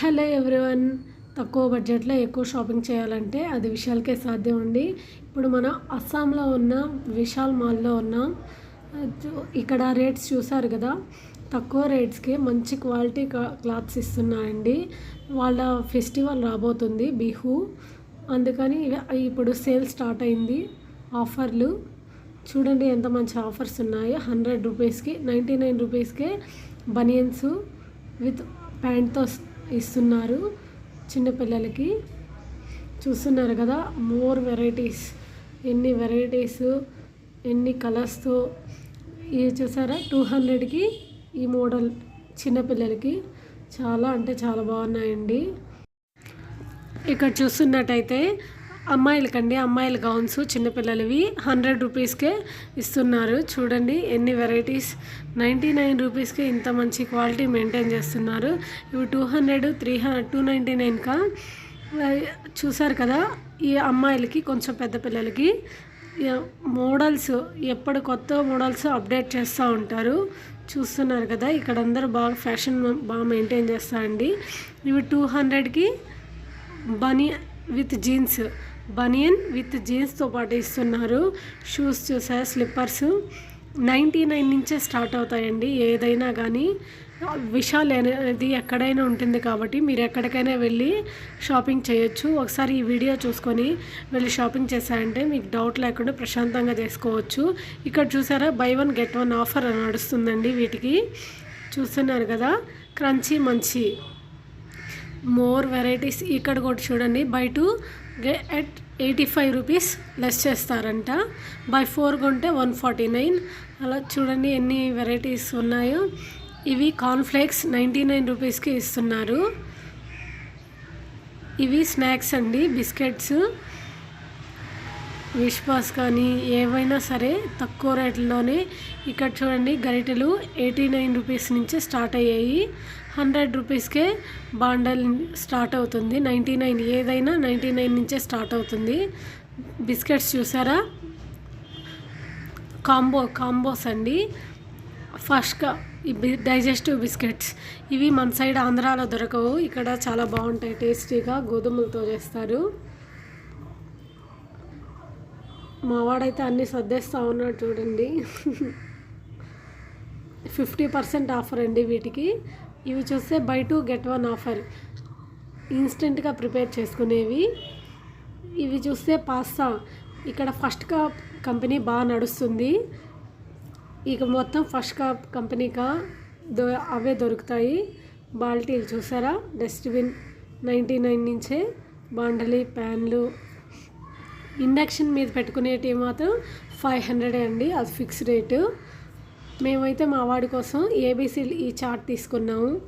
Hello everyone తక్కువ బడ్జెట్లో ఎక్కువ షాపింగ్ చేయాలంటే అది విశాల్కే సాధ్యం అండి ఇప్పుడు మనం అస్సాంలో ఉన్న విశాల్ మాల్లో ఉన్నాం ఇక్కడ రేట్స్ చూసారు కదా తక్కువ రేట్స్కి మంచి క్వాలిటీ క్లాత్స్ ఇస్తున్నాయండి. వాళ్ళ ఫెస్టివల్ రాబోతుంది బిహు. అందుకని ఇప్పుడు సేల్ స్టార్ట్ అయింది ఆఫర్లు. చూడండి ఎంత మంచి ఆఫర్స్ ఉన్నాయో. హండ్రెడ్ రూపీస్కి నైంటీ నైన్ రూపీస్కే బనియన్స్ విత్ ప్యాంట్తో ఇస్తున్నారు. చిన్నపిల్లలకి చూస్తున్నారు కదా మోర్ వెరైటీస్ ఎన్ని వెరైటీస్ ఎన్ని కలర్స్తో ఇది చూసారా టూ హండ్రెడ్కి ఈ మోడల్ చిన్నపిల్లలకి చాలా అంటే చాలా బాగున్నాయండి. ఇక్కడ చూస్తున్నట్టయితే అమ్మాయిలకండి అమ్మాయిల గౌన్స్ చిన్నపిల్లలవి హండ్రెడ్ రూపీస్కే ఇస్తున్నారు. చూడండి ఎన్ని వెరైటీస్ నైంటీ నైన్ రూపీస్కే ఇంత మంచి క్వాలిటీ మెయింటైన్ చేస్తున్నారు. ఇవి two hundred three hundred two ninety నైన్కా చూసారు కదా ఈ అమ్మాయిలకి కొంచెం పెద్ద పిల్లలకి మోడల్స్ ఎప్పుడు కొత్త మోడల్స్ అప్డేట్ చేస్తూ ఉంటారు. చూస్తున్నారు కదా ఇక్కడ అందరూ బాగా ఫ్యాషన్ బాగా మెయింటైన్ చేస్తారండి ఇవి టూ హండ్రెడ్కి బనీ విత్ జీన్స్. బనియన్ విత్ జీన్స్తో పాటు ఇస్తున్నారు. షూస్ చూసా స్లిప్పర్స్. నైంటీ నైన్ నుంచే స్టార్ట్ అవుతాయండి. ఏదైనా కానీ విశాల్ అనేది ఎక్కడైనా ఉంటుంది కాబట్టి మీరు ఎక్కడికైనా వెళ్ళి షాపింగ్ చేయొచ్చు. ఒకసారి ఈ వీడియో చూసుకొని వెళ్ళి షాపింగ్ చేశారంటే మీకు డౌట్ లేకుండా ప్రశాంతంగా చేసుకోవచ్చు. ఇక్కడ చూసారా? Buy one get one offer నడుస్తుందండి వీటికి. చూస్తున్నారు కదా? క్రంచీ మంచి. మోర్ వెరైటీస్ ఇక్కడ కూడా చూడండి. Buy two at eighty five rupees less చేస్తారంట. బై ఫోర్ కొంటే వన్ ఫార్టీ నైన్ అలా చూడండి ఎన్ని వెరైటీస్ ఉన్నాయో. ఇవి కార్న్ఫ్లేక్స్ నైంటీ నైన్ రూపీస్కి ఇస్తున్నారు. ఇవి స్నాక్స్ అండి బిస్కెట్స్ విష్పాస్ కానీ ఏవైనా సరే తక్కువ రేట్లోనే ఇక్కడ చూడండి గరిటెలు ఎయిటీ నైన్ రూపీస్ నుంచి స్టార్ట్ అయ్యాయి. హండ్రెడ్ రూపీస్కే బాండల్ స్టార్ట్ అవుతుంది. నైంటీ నైన్ ఏదైనా నైంటీ నైన్ నుంచే స్టార్ట్ అవుతుంది. బిస్కెట్స్ చూసారా? కాంబో కాంబోస్ అండి. ఫస్ట్గా డైజెస్టివ్ బిస్కెట్స్. ఇవి మన సైడ్ ఆంధ్రాలో దొరకవు. ఇక్కడ చాలా బాగుంటాయి టేస్టీగా గోధుమలతో చేస్తారు. మా వాడైతే అన్నీ సర్దేస్తూ ఉన్నాడు చూడండి. ఫిఫ్టీ పర్సెంట్ ఆఫర్ అండి వీటికి. ఇవి చూస్తే buy two get one offer. ఇన్స్టెంట్గా ప్రిపేర్ చేసుకునేవి. ఇవి చూస్తే పాస్తా. ఇక్కడ ఫస్ట్ కాప్ కంపెనీ బాగా నడుస్తుంది. ఇక మొత్తం ఫస్ట్ కాప్ కంపెనీగా దొ అవే దొరుకుతాయి. బాల్టీలు చూసారా? డస్ట్బిన్ నైంటీ నైన్ నుంచే. బాండలి ప్యాన్లు ఇండక్షన్ మీద పెట్టుకునేటివి మాత్రం ఫైవ్ హండ్రెడ్ అండి అది ఫిక్స్ రేటు. మేమైతే మా వాడి కోసం ఏబీసీ ఈ చార్ట్ తీసుకున్నాము.